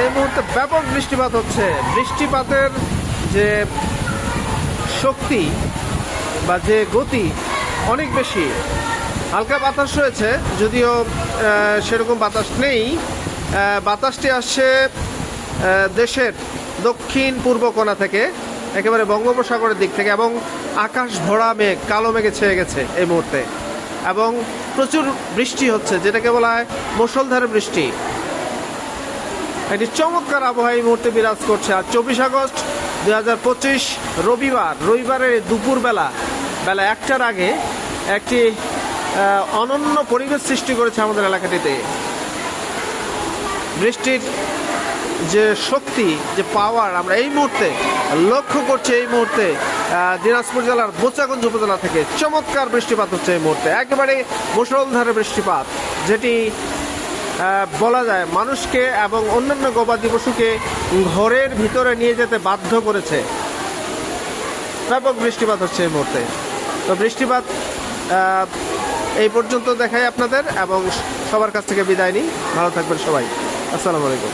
এই মুহূর্তে ব্যাপক বৃষ্টিপাত হচ্ছে। বৃষ্টিপাতের যে শক্তি বা যে গতি অনেক বেশি। হালকা বাতাস রয়েছে, যদিও সেরকম বাতাস নেই। বাতাসটি আসছে দেশের দক্ষিণ পূর্ব কোণা থেকে, একেবারে বঙ্গোপসাগরের দিক থেকে, এবং আকাশ ভরা মেঘ, কালো মেঘে ছেয়ে গেছে এই মুহূর্তে। এবং প্রচুর বৃষ্টি হচ্ছে, যেটাকে বলা হয় মুষলধারে বৃষ্টি। একটি চমৎকার আবহাওয়া এই মুহূর্তে বিরাজ করছে আর চব্বিশ আগস্ট দুই হাজার পঁচিশ রবিবার। রবিবারের দুপুরবেলা, বেলা একটার আগে একটি অনন্য পরিবেশ সৃষ্টি করেছে আমাদের এলাকাটিতে। বৃষ্টির যে শক্তি, যে পাওয়ার আমরা এই মুহূর্তে লক্ষ্য করছি এই মুহূর্তে দিনাজপুর জেলার বোচাগঞ্জ উপজেলা থেকে চমৎকার বৃষ্টিপাত হচ্ছে এই মুহূর্তে। একেবারে মুসলধারে বৃষ্টিপাত, যেটি বলা যায় মানুষকে এবং অন্যান্য গবাদি পশুকে ঘরের ভিতরে নিয়ে যেতে বাধ্য করেছে। ব্যাপক বৃষ্টিপাত হচ্ছে এই মুহূর্তে। তো বৃষ্টিপাত এই পর্যন্ত দেখাই আপনাদের এবং সবার কাছ থেকে বিদায় নিই। ভালো থাকবেন সবাই। আসসালামু আলাইকুম।